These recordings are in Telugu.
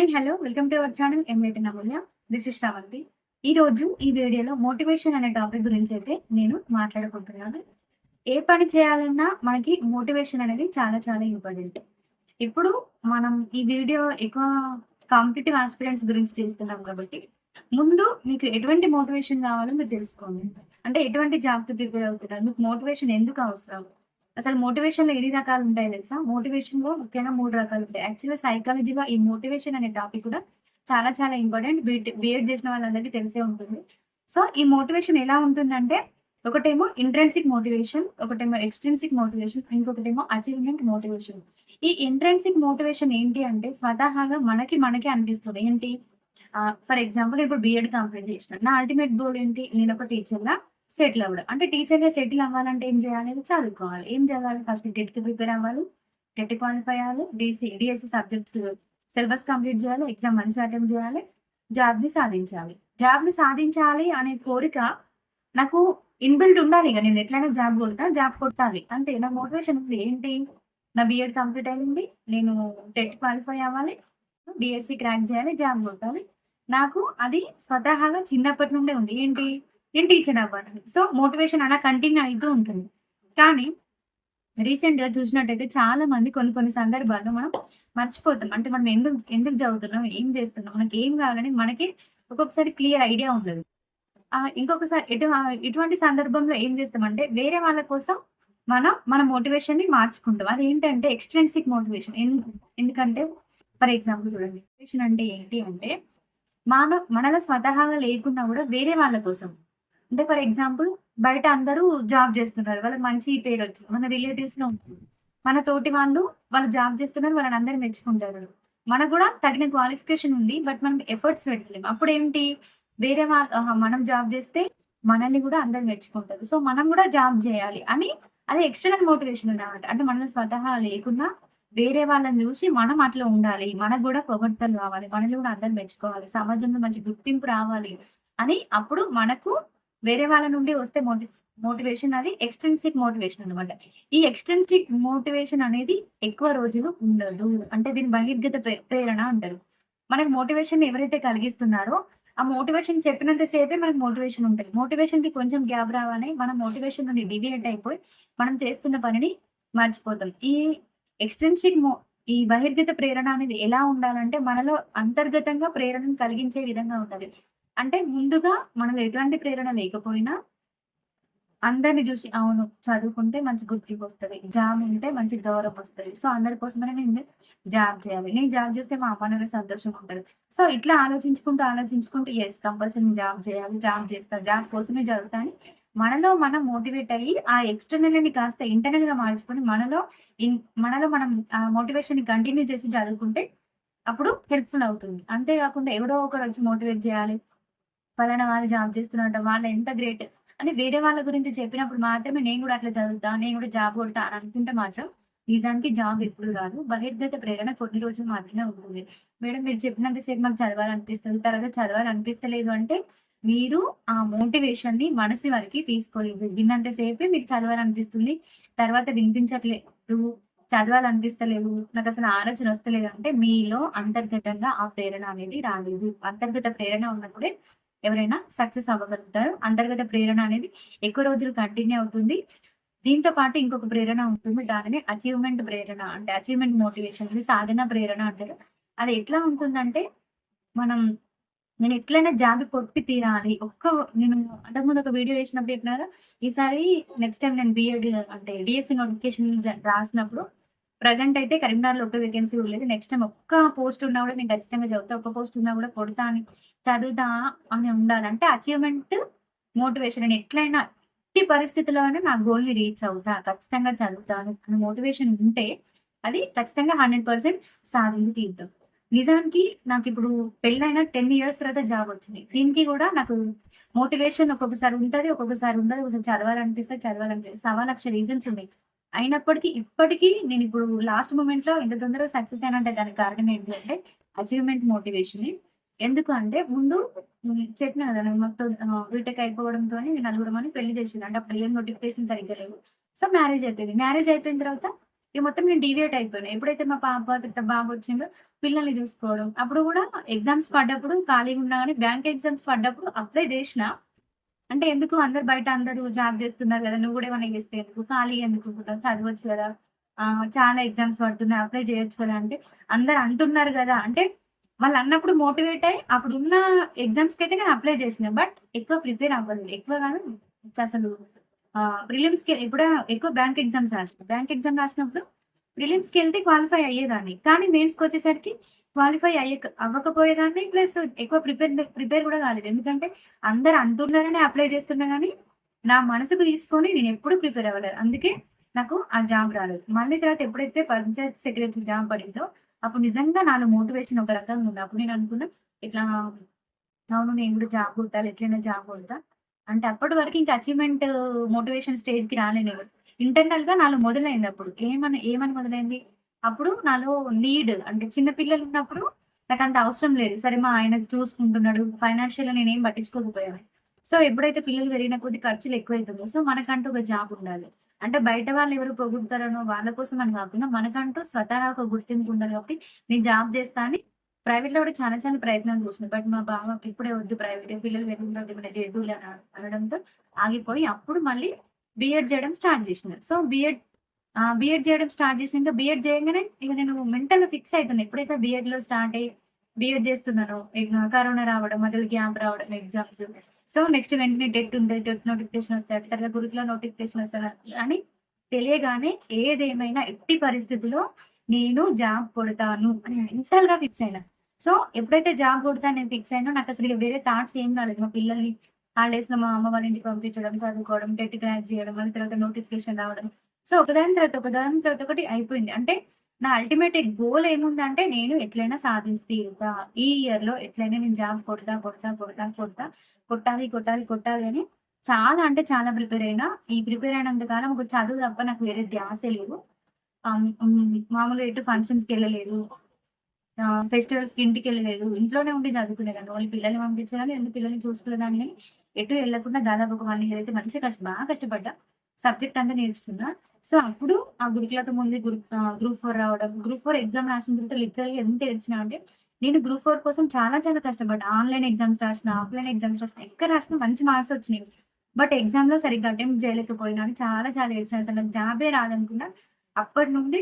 Hi hello. Welcome to our channel MAT నమూల్య దిస్ ఇస్ శ్రవంతి ఈ రోజు ఈ వీడియోలో మోటివేషన్ అనే టాపిక్ గురించి అయితే నేను మాట్లాడుకుంటున్నాను. ఏ పని చేయాలన్నా మనకి మోటివేషన్ అనేది చాలా చాలా ఇంపార్టెంట్. ఇప్పుడు మనం ఈ వీడియో ఎక్కువ కాంపిటేటివ్ ఆస్పిరెంట్స్ గురించి చేస్తున్నాం కాబట్టి ముందు మీకు ఎటువంటి మోటివేషన్ కావాలో మీరు తెలుసుకోండి. అంటే ఎటువంటి జాబ్కి ప్రిపేర్ అవుతున్నారు? మీకు మోటివేషన్ ఎందుకు అవసరం? అసలు మోటివేషన్లో ఎన్ని రకాలు ఉంటాయి తెలుసా? మోటివేషన్లో ముఖ్యంగా మూడు రకాలు ఉంటాయి. యాక్చువల్గా సైకాలజీలో ఈ మోటివేషన్ అనే టాపిక్ కూడా చాలా చాలా ఇంపార్టెంట్. బీట్ బీఎడ్ చేసిన వాళ్ళందరికీ తెలిసే ఉంటుంది. సో ఈ మోటివేషన్ ఎలా ఉంటుందంటే ఒకటేమో ఇంట్రెన్సిక్ మోటివేషన్ ఒకటేమో ఎక్స్ట్రెన్సిక్ మోటివేషన్ ఇంకొకటేమో అచీవ్మెంట్ మోటివేషన్. ఈ ఇంట్రెన్సిక్ మోటివేషన్ ఏంటి అంటే స్వతహాగా మనకి మనకి అనిపిస్తుంది. ఏంటి? ఫర్ ఎగ్జాంపుల్ ఇప్పుడు బీఎడ్ కంప్లీట్ చేసిన. నా అల్టిమేట్ గోల్ ఏంటి? నేను ఒక టీచర్గా సెటిల్ అవ్వడం. అంటే టీచర్గా సెటిల్ అవ్వాలంటే ఏం చేయాలి చదువుకోవాలి. ఏం చదవాలి? ఫస్ట్ టెట్కి ప్రిపేర్ అవ్వాలి టెట్ క్వాలిఫై అవ్వాలి. DC DSC subjects syllabus complete చేయాలి. ఎగ్జామ్ మంచిగా అటెంప్ట్ చేయాలి. జాబ్ని సాధించాలి. జాబ్ని సాధించాలి అనే కోరిక నాకు ఇన్బిల్ట్ ఉండాలి. ఇక నేను ఎట్లయినా జాబ్ కొడతా జాబ్ కొట్టాలి. అంతే నా మోటివేషన్ ఉంది. ఏంటి? నా బిఎడ్ కంప్లీట్ అయింది. నేను టెట్ క్వాలిఫై అవ్వాలి. డిఎస్సి క్రాక్ చేయాలి. జాబ్ కొట్టాలి. నాకు అది స్వతహాగా చిన్నప్పటి నుండే ఉంది. ఏంటి? నేను టీచర్ అవ్వాలి సో మోటివేషన్ అలా కంటిన్యూ అవుతూ ఉంటుంది. కానీ రీసెంట్గా చూసినట్టయితే చాలా మంది కొన్ని కొన్ని సందర్భాల్లో మనం మర్చిపోతాం. అంటే మనం ఎందుకు ఎందుకు చదువుతున్నాం ఏం చేస్తున్నాం మనకి ఏం కావాలని మనకి ఒక్కొక్కసారి క్లియర్ ఐడియా ఉండదు. ఇంకొకసారి ఎటు ఇటువంటి సందర్భంలో ఏం చేస్తామంటే వేరే వాళ్ళ కోసం మనం మన మోటివేషన్ని మార్చుకుంటాం. అది ఏంటంటే ఎక్స్ట్రెన్సిక్ మోటివేషన్ ఎందుకంటే ఫర్ ఎగ్జాంపుల్ చూడండి. మోటివేషన్ అంటే ఏంటి అంటే మన మనలో స్వతహాగా లేకున్నా కూడా వేరే వాళ్ళ కోసం. అంటే ఫర్ ఎగ్జాంపుల్ బయట అందరూ జాబ్ చేస్తున్నారు వాళ్ళకి మంచి పేరు వచ్చింది మన రిలేటివ్స్లో ఉంటుంది మన తోటి వాళ్ళు వాళ్ళు జాబ్ చేస్తున్నారు వాళ్ళని అందరూ మెచ్చుకుంటారు. మనకు కూడా తగిన క్వాలిఫికేషన్ ఉంది బట్ మనం ఎఫర్ట్స్ పెట్టలేము. అప్పుడు ఏంటి? వేరే వాళ్ళ మనం జాబ్ చేస్తే మనల్ని కూడా అందరు మెచ్చుకుంటారు. సో మనం కూడా జాబ్ చేయాలి అని అది ఎక్స్టర్నల్ మోటివేషన్ అన్నమాట. అంటే మనం స్వతహా లేకుండా వేరే వాళ్ళని చూసి మనం అట్లా ఉండాలి మనకు కూడా పొగడ్తలు కావాలి మనల్ని కూడా అందరు మెచ్చుకోవాలి సమాజంలో మంచి గుర్తింపు రావాలి అని అప్పుడు మనకు వేరే వాళ్ళ నుండి వస్తే మోటి మోటివేషన్ అది ఎక్స్టెన్సిక్ మోటివేషన్ అనమాట ఈ ఎక్స్టెన్సిక్ మోటివేషన్ అనేది ఎక్కువ రోజులు ఉండదు. అంటే దీని బహిర్గత ప్రేరణ అంటారు. మనకు మోటివేషన్ ఎవరైతే కలిగిస్తున్నారో ఆ మోటివేషన్ చెప్పినంత సేపే మనకు మోటివేషన్ ఉంటుంది. మోటివేషన్కి కొంచెం గ్యాప్ రావాలి మనం మోటివేషన్ నుండి డివియేట్ అయిపోయి మనం చేస్తున్న పనిని మర్చిపోతాం. ఈ ఎక్స్టెన్సిక్ మో ఈ బహిర్గత ప్రేరణ అనేది ఎలా ఉండాలంటే మనలో అంతర్గతంగా ప్రేరణను కలిగించే విధంగా ఉండాలి. అంటే ముందుగా మనలో ఎటువంటి ప్రేరణ లేకపోయినా అందరిని చూసి అవును చదువుకుంటే మంచి గుర్తింపు వస్తుంది జాబ్ ఉంటే మంచి గౌరవం వస్తుంది. సో అందరి కోసమనే నేను జాబ్ చేయాలి. నేను జాబ్ చేస్తే మా అమ్మ సంతోషం ఉంటుంది సో ఇట్లా ఆలోచించుకుంటూ ఆలోచించుకుంటూ ఎస్ కంపల్సరీ జాబ్ చేయాలి జాబ్ చేస్తా జాబ్ కోసమే చదువుతా అని మనలో మనం మోటివేట్ అయ్యి ఆ ఎక్స్టర్నల్ని కాస్త ఇంటర్నల్గా మార్చుకొని మనలో ఇన్- మనలో మనం ఆ మోటివేషన్ కంటిన్యూ చేసి చదువుకుంటే అప్పుడు హెల్ప్ఫుల్ అవుతుంది. అంతేకాకుండా ఎవడో ఒకరు వచ్చి మోటివేట్ చేయాలి. ఫలానా వాళ్ళు జాబ్ చేస్తున్నారంట వాళ్ళు ఎంత గ్రేట్ అని వేరే వాళ్ళ గురించి చెప్పినప్పుడు మాత్రమే నేను కూడా అట్లా చదువుతా నేను కూడా జాబ్ కొడతా అని అనుకుంటే మాత్రం నిజానికి జాబ్ ఎప్పుడు రాదు. బహిర్గత ప్రేరణ కొన్ని రోజులు మాత్రమే ఉంటుంది. మేడం మీరు చెప్పినంతసేపు మాకు చదవాలనిపిస్తుంది తర్వాత చదవాలనిపిస్తలేదు అంటే మీరు ఆ మోటివేషన్ని మనసు వరకు తీసుకోలేదు. విన్నంతసేపే మీకు చదవాలనిపిస్తుంది తర్వాత వినిపించట్లేదు చదవాలనిపిస్తలేదు నాకు అసలు ఆలోచన వస్తలేదు అంటే మీలో అంతర్గతంగా ఆ ప్రేరణ అనేది రాలేదు. అంతర్గత ప్రేరణ ఉన్నప్పుడే ఎవరైనా సక్సెస్ అవ్వగలుగుతారు. అంతర్గత ప్రేరణ అనేది ఎక్కువ రోజులు కంటిన్యూ అవుతుంది. దీంతో పాటు ఇంకొక ప్రేరణ ఉంటుంది. దానిని అచీవ్మెంట్ ప్రేరణ అంటే అచీవ్మెంట్ మోటివేషన్ అనేది సాధన ప్రేరణ అంటారు. అది ఎట్లా ఉంటుందంటే మనం నేను ఎట్లయినా జాబ్ కొట్టి తీరాలి. ఒక్క నేను అంతకుముందు ఒక వీడియో వేసినప్పుడు చెప్పినారా? ఈసారి నెక్స్ట్ టైం నేను బిఎడ్ అంటే డిఎస్సి నోటిఫికేషన్ రాసినప్పుడు ప్రజెంట్ అయితే కరీంనగర్లో ఒక్క వేకెన్సీ కూడా లేదు. నెక్స్ట్ టైం ఒక్క పోస్ట్ ఉన్నా కూడా నేను ఖచ్చితంగా చదువుతా. ఒక్క పోస్ట్ ఉన్నా కూడా కొడతా అని చదువుతా అని ఉండాలంటే అచీవ్మెంట్ మోటివేషన్ నేను ఎట్లయినా ఎట్టి పరిస్థితుల్లోనే నా గోల్ని రీచ్ అవుతా. ఖచ్చితంగా చదువుతాను అని మోటివేషన్ ఉంటే అది ఖచ్చితంగా హండ్రెడ్ పర్సెంట్ సాధించి తీద్దాం నిజానికి నాకు ఇప్పుడు పెళ్ళైన టెన్ ఇయర్స్ తర్వాత జాబ్ వచ్చింది. దీనికి కూడా నాకు మోటివేషన్ ఒక్కొక్కసారి ఉంటుంది ఒక్కొక్కసారి ఉండదు. ఒకసారి చదవాలనిపిస్తే చదవాలనిపిస్తే సవా లక్ష రీజన్స్ ఉన్నాయి. అయినప్పటికీ ఇప్పటికీ నేను ఇప్పుడు లాస్ట్ మూమెంట్లో ఇంత తొందరగా సక్సెస్ అయినంటే దానికి కారణం ఏంటి అంటే అచీవ్మెంట్ మోటివేషన్ ఎందుకు అంటే ముందు చెప్పిన కదా నేను మొత్తం బీటెక్ అయిపోవడంతో నేను నలుగురు మంది పెళ్ళి చేసింది అంటే అప్పుడు ఏం నోటిఫికేషన్ సరిగ్గా లేవు. సో మ్యారేజ్ అయిపోయింది. మ్యారేజ్ అయిపోయిన తర్వాత ఇక మొత్తం నేను డివియేట్ అయిపోయాను. ఎప్పుడైతే మా పాప తర్వాత బాబు వచ్చిందో పిల్లల్ని చూసుకోవడం. అప్పుడు కూడా ఎగ్జామ్స్ పడ్డప్పుడు ఖాళీగా ఉన్నా గాని బ్యాంక్ ఎగ్జామ్స్ పడ్డప్పుడు అప్లై చేసినా అంటే ఎందుకు అందరు బయట అందరూ జాబ్ చేస్తున్నారు కదా నువ్వు కూడా ఏమైనా చేస్తే ఎందుకు? ఖాళీగా ఎందుకు చదవచ్చు కదా చాలా ఎగ్జామ్స్ పడుతున్నాయి. అప్లై చేయొచ్చు కదా! అంటే అందరు అంటున్నారు కదా అంటే వాళ్ళు అన్నప్పుడు మోటివేట్ అయ్యి అప్పుడు ఉన్న ఎగ్జామ్స్కి అయితే నేను అప్లై చేసిన బట్ ఎక్కువ ప్రిపేర్ అవ్వలేదు. ఎక్కువ గాదు అసలు ప్రిలిమ్స్‌కి ఇప్పుడు ఎక్కువ బ్యాంక్ ఎగ్జామ్స్ రాసిన. బ్యాంక్ ఎగ్జామ్ రాసినప్పుడు ప్రిలిమ్స్కి వెళ్తే క్వాలిఫై అయ్యేదాన్ని. కానీ మెయిన్స్కి వచ్చేసరికి క్వాలిఫై అయ్యక అవ్వకపోయేదాన్ని. ప్లస్ ఎక్కువ ప్రిపేర్ ప్రిపేర్ కూడా కాలేదు ఎందుకంటే అందరు అంటున్నారని అప్లై చేస్తున్నా కానీ నా మనసుకు తీసుకొని నేను ఎప్పుడు ప్రిపేర్ అవ్వలేదు. అందుకే నాకు ఆ జాబ్ రాలేదు. మళ్ళీ తర్వాత ఎప్పుడైతే పంచాయత్ సెక్రటరీ జాబ్ పడిందో, అప్పుడు నిజంగా నాలో మోటివేషన్ ఒక రకంగా ఉంది. అప్పుడు నేను అనుకున్నా ఇట్లా అవును నేను కూడా జాబ్ కొట్టాలి. ఎట్లైనా జాబ్ కొడతా. అంటే అప్పటి వరకు ఇంకా అచీవ్‌మెంట్ మోటివేషన్ స్టేజ్‌కి రాలేను ఇంటర్నల్‌గా నాలో మొదలైంది అప్పుడు. ఏమని ఏమని మొదలైంది? అప్పుడు నాలో నీడ్ అంటే చిన్న పిల్లలు ఉన్నప్పుడు నాకు అంత అవసరం లేదు. సరే మా ఆయన చూసుకుంటున్నాడు. ఫైనాన్షియల్‌గా నేనేం పట్టించుకోకపోయాను. సో ఎప్పుడైతే పిల్లలు పెరిగిన కొద్ది ఖర్చులు ఎక్కువైతుందో, సో మనకంటూ ఒక జాబ్ ఉండాలి. అంటే బయట వాళ్ళు ఎవరు పొగుడతారనో వాళ్ళ కోసం అని కాకుండా మనకంటూ స్వతహా ఒక గుర్తింపు ఉండాలి కాబట్టి నేను జాబ్ చేస్తా అని ప్రైవేట్‌లో కూడా చాలా చాలా ప్రయత్నాలు చేసిన. బట్ మా బావ ఇప్పుడే వద్దు ప్రైవేట్ పిల్లలు పెరిగిన తర్వాత ఏమైనా అని అనడంతో ఆగిపోయి అప్పుడు మళ్ళీ బీఎడ్ చేయడం స్టార్ట్ చేసిన. సో బీఎడ్ బీఎడ్ చేయడం స్టార్ట్ చేసినంక బీఎడ్ చేయగానే ఇక నేను మెంటల్‌గా ఫిక్స్ అవుతుంది ఎప్పుడైతే బీఎడ్‌లో స్టార్ట్ అయ్యి బీఎడ్ చేస్తున్నానో కరోనా రావడం, మధ్యలో గ్యాప్ రావడం ఎగ్జామ్స్. సో నెక్స్ట్ వెంటనే డెట్ ఉంది. డెట్ నోటిఫికేషన్ వస్తాయి. తర్వాత గురుకుల నోటిఫికేషన్ వస్తాయి అని తెలియగానే ఏదేమైనా ఎట్టి పరిస్థితిలో నేను జాబ్ కొడతాను అని మెంటల్‌గా ఫిక్స్ అయినా. సో ఎప్పుడైతే జాబ్ కొడతాను నేను ఫిక్స్ అయినా నాకు అసలు వేరే థాట్స్ ఏం రాలేదు. మా పిల్లల్ని హాలిడేస్‌లో మా అమ్మ వాళ్ళ ఇంటికి పంపించడం, చదువుకోవడం, డెట్ క్రాక్ చేయడం, మళ్ళీ తర్వాత నోటిఫికేషన్ రావడం. సో ఒకదాని తర్వాత ఒకదాని తర్వాత ఒకటి అయిపోయింది. అంటే నా అల్టిమేట్ గోల్ ఏముందంటే నేను ఎట్లైనా సాధించి తీరుతా. ఈ ఇయర్‌లో ఎట్లైనా నేను జాబ్ కొడతా, కొడతా, కొడతా, కొడతా. కొట్టాలి, కొట్టాలి, కొట్టాలి అని చాలా అంటే చాలా ప్రిపేర్ అయినా. ఈ ప్రిపేర్ అయినంత కాలం ఒక చదువు తప్ప నాకు వేరే ధ్యాసే లేదు. మామూలుగా ఎటు ఫంక్షన్స్కి వెళ్ళలేదు ఫెస్టివల్స్‌కి ఇంటికెళ్ళలేదు. ఇంట్లోనే ఉండి చదువుకునేదాన్ని. ఓన్లీ పిల్లల్ని పంపించేదాన్ని. ఎందుకు పిల్లల్ని చూసుకునేదాన్ని ఎటు వెళ్ళకుండా దాదాపు ఒక వన్ ఇయర్ అయితే మంచిగా కష్ట బాగా కష్టపడ్డా. సబ్జెక్ట్ అంతా నేర్చుకున్నా. సో అప్పుడు ఆ గురుకులతో ముందు గ్రూప్ గ్రూప్ ఫోర్ రావడం. గ్రూప్ ఫోర్ ఎగ్జామ్ రాసిన తర్వాత లిటరల్ ఎంత ఏడ్చినా అంటే నేను గ్రూప్ ఫోర్ కోసం చాలా చాలా కష్టపడ్డా. ఆన్‌లైన్ ఎగ్జామ్స్ రాసిన, ఆఫ్‌లైన్ ఎగ్జామ్స్ రాసిన ఎక్కడ రాసిన మంచి మార్క్స్ వచ్చినాయి. బట్ ఎగ్జామ్‌లో సరిగ్గా అటెంప్ట్ చేయలేకపోయినా అని చాలా చాలా ఏడ్చిన. అసలు నాకు జాబే రాదనుకున్నా. అప్పటి నుండి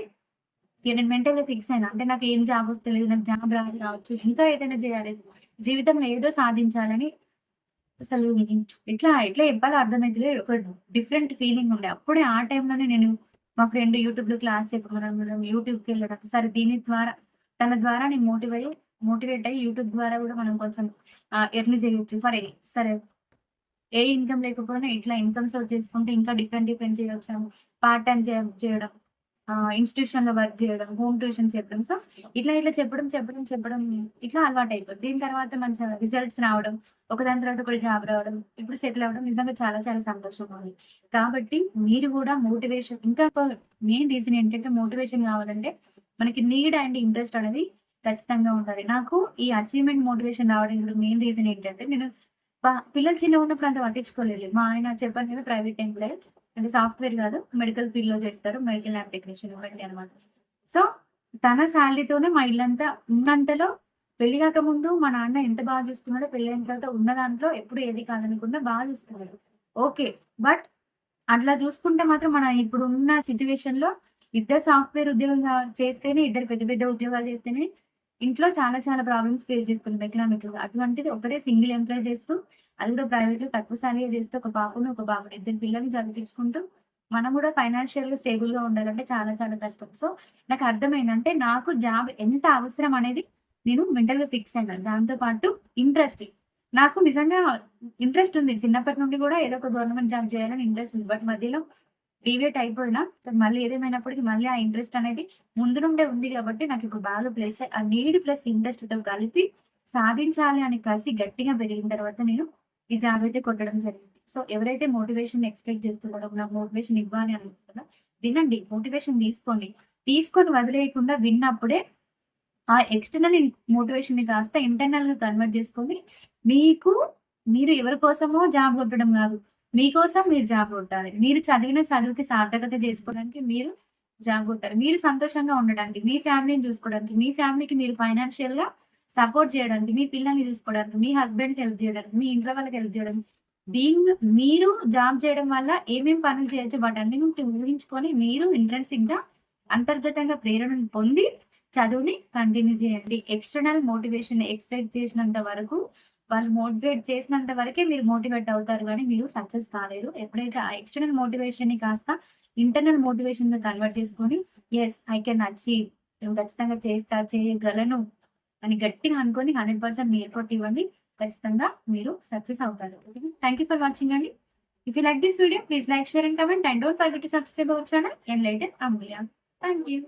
నేను మెంటల్‌గా ఫిక్స్ అయినా. అంటే నాకు ఏం జాబ్ వస్తలేదు. నాకు జాబ్ రాదు కావచ్చు. ఇంకా ఏదైనా చేయాలి. జీవితంలో ఏదో సాధించాలని అసలు ఎట్లా ఎట్లా చెప్పాలో అర్థమైతే ఒక డిఫరెంట్ ఫీలింగ్ ఉండే. అప్పుడే ఆ టైంలోనే నేను మా ఫ్రెండ్ యూట్యూబ్‌లో క్లాస్ చెప్పడం యూట్యూబ్కి వెళ్ళడం సరే దీని ద్వారా తన ద్వారా నేను మోటివ్ అయ్యి మోటివేట్ అయ్యి యూట్యూబ్ ద్వారా కూడా మనం కొంచెం ఎర్న్ చేయొచ్చు. ఫర్ సరే ఏ ఇన్‌కమ్ లేకపోయినా ఇట్లా ఇన్‌కమ్ సోర్స్ చేసుకుంటే ఇంకా డిఫరెంట్ డిఫరెంట్ చేయొచ్చు. పార్ట్ టైం చేయడం. ఇన్స్టిట్యూషన్ ఇన్‌స్టిట్యూషన్‌లో వర్క్ చేయడం. హోమ్ ట్యూషన్స్ చెప్పడం. సో ఇట్లా ఇట్లా చెప్పడం, చెప్పడం, చెప్పడం ఇట్లా అలవాటు అలవాటయిపోయింది. దీని తర్వాత మంచిగా రిజల్ట్స్ రావడం. ఒకదాని తర్వాత ఒకటి జాబ్ రావడం. ఇప్పుడు సెటిల్ అవ్వడం నిజంగా చాలా చాలా సంతోషంగా ఉంది. కాబట్టి మీరు కూడా మోటివేషన్ ఇంకా మెయిన్ రీజన్ ఏంటంటే మోటివేషన్ కావాలంటే మనకి నీడ్ అండ్ ఇంట్రెస్ట్ అనేది ఖచ్చితంగా ఉండాలి. నాకు ఈ అచీవ్‌మెంట్ మోటివేషన్ రావడానికి మెయిన్ రీజన్ ఏంటంటే నేను పిల్లలు చిన్నగా ఉన్నప్పుడు అంత పట్టించుకోలేదు. మా ఆయన చెప్పాను కదా! Private employee. అంటే సాఫ్ట్‌వేర్ కాదు. మెడికల్ ఫీల్డ్‌లో చేస్తారు. మెడికల్ ల్యాబ్ టెక్నీషియన్ బట్టి అనమాట. సో తన శాలరీతోనే మా ఇల్లంతా ఉన్నంతలో పెళ్ళి కాకముందు మా నాన్న ఎంత బాగా చూసుకున్నాడో పెళ్ళయిన తర్వాత ఉన్న దాంట్లో ఎప్పుడు ఏది కాదనకుండా బాగా చూసుకున్నాడు. ఓకే. బట్ అట్లా చూసుకుంటే మాత్రం మన ఇప్పుడున్న సిట్యుయేషన్‌లో ఇద్దరు సాఫ్ట్‌వేర్ ఉద్యోగం చేస్తేనే ఇద్దరు పెద్ద పెద్ద ఉద్యోగాలు చేస్తేనే ఇంట్లో చాలా చాలా ప్రాబ్లమ్స్ ఫేస్ చేస్తున్నాం ఎకనామిక్ అటువంటిది ఒకటే సింగిల్ ఎంప్లాయ్ చేస్తూ అది కూడా ప్రైవేట్‌లో తక్కువ సాలరీ చేస్తూ ఒక పాపను, ఒక బాబుని ఇద్దరు పిల్లల్ని చదివించుకుంటూ మనం కూడా ఫైనాన్షియల్‌గా స్టేబుల్‌గా ఉండాలంటే చాలా చాలా కష్టం. సో నాకు అర్థమైందంటే నాకు జాబ్ ఎంత అవసరం అనేది నేను మెంటల్‌గా ఫిక్స్ అయినా. దాంతో పాటు ఇంట్రెస్ట్. నాకు నిజంగా ఇంట్రెస్ట్ ఉంది. చిన్నప్పటి నుండి కూడా ఏదో ఒక గవర్నమెంట్ జాబ్ చేయాలని ఇంట్రెస్ట్ ఉంది. బట్ మధ్యలో డీవియేట్ అయిపోయినా మళ్ళీ ఏదేమైనప్పటికీ మళ్ళీ ఆ ఇంట్రెస్ట్ అనేది ముందు నుండే ఉంది కాబట్టి నాకు ఇప్పుడు బాగా ప్లస్ ఆ నీడ్ ప్లస్ ఇంట్రెస్ట్‌తో కలిపి సాధించాలి అని కలిసి గట్టిగా పెరిగిన తర్వాత నేను ఈ జాబ్ అయితే కొట్టడం జరిగింది. సో ఎవరైతే మోటివేషన్ ఎక్స్‌పెక్ట్ చేస్తున్నారో నాకు మోటివేషన్ ఇవ్వాలి అనుకుంటున్నా వినండి. మోటివేషన్ తీసుకోండి. తీసుకొని వదిలేయకుండా విన్నప్పుడే ఆ ఎక్స్‌టర్నల్ మోటివేషన్‌ని కాస్త ఇంటర్నల్‌గా కన్వర్ట్ చేసుకొని మీకు మీరు ఎవరి కోసమో జాబ్ కొట్టడం కాదు. మీకోసం మీరు జాబ్ కొట్టాలి. మీరు చదివిన చదువుకి సార్థకత చేసుకోవడానికి మీరు జాబ్ కొట్టాలి. మీరు సంతోషంగా ఉండడానికి, మీ ఫ్యామిలీని చూసుకోవడానికి, మీ ఫ్యామిలీకి మీరు ఫైనాన్షియల్‌గా సపోర్ట్ చేయడానికి, మీ పిల్లల్ని చూసుకోవడానికి, మీ హస్బెండ్ హెల్ప్ చేయడానికి, మీ ఇంట్లో వాళ్ళకి హెల్ప్ చేయడానికి. దీన్ని మీరు జాబ్ చేయడం వల్ల ఏమేమి పనులు చేయొచ్చు వాటి అన్నింటి ఊహించుకొని మీరు ఇంట్రెన్సిక్‌గా అంతర్గతంగా ప్రేరణను పొంది చదువుని కంటిన్యూ చేయండి. ఎక్స్‌టర్నల్ మోటివేషన్ ఎక్స్‌పెక్ట్ చేసినంత వరకు వాళ్ళు మోటివేట్ చేసినంత వరకే మీరు మోటివేట్ అవుతారు కానీ మీరు సక్సెస్ కాలేరు. ఎప్పుడైతే ఆ ఎక్స్‌టర్నల్ మోటివేషన్‌ని కాస్త ఇంటర్నల్ మోటివేషన్‌గా కన్వర్ట్ చేసుకొని ఎస్ ఐ కెన్ అచీవ్ నేను ఖచ్చితంగా చేస్తా, చేయగలను అని గట్టిగా అనుకొని హండ్రెడ్ పర్సెంట్ మీ ఎఫర్ట్ ఇవ్వండి. ఖచ్చితంగా మీరు సక్సెస్ అవుతారు. థ్యాంక్ యూ ఫర్ వాచింగ్ అండి. If you like this video please like, share and comment and don't forget to subscribe our channel enlighten Amulya. Thank you.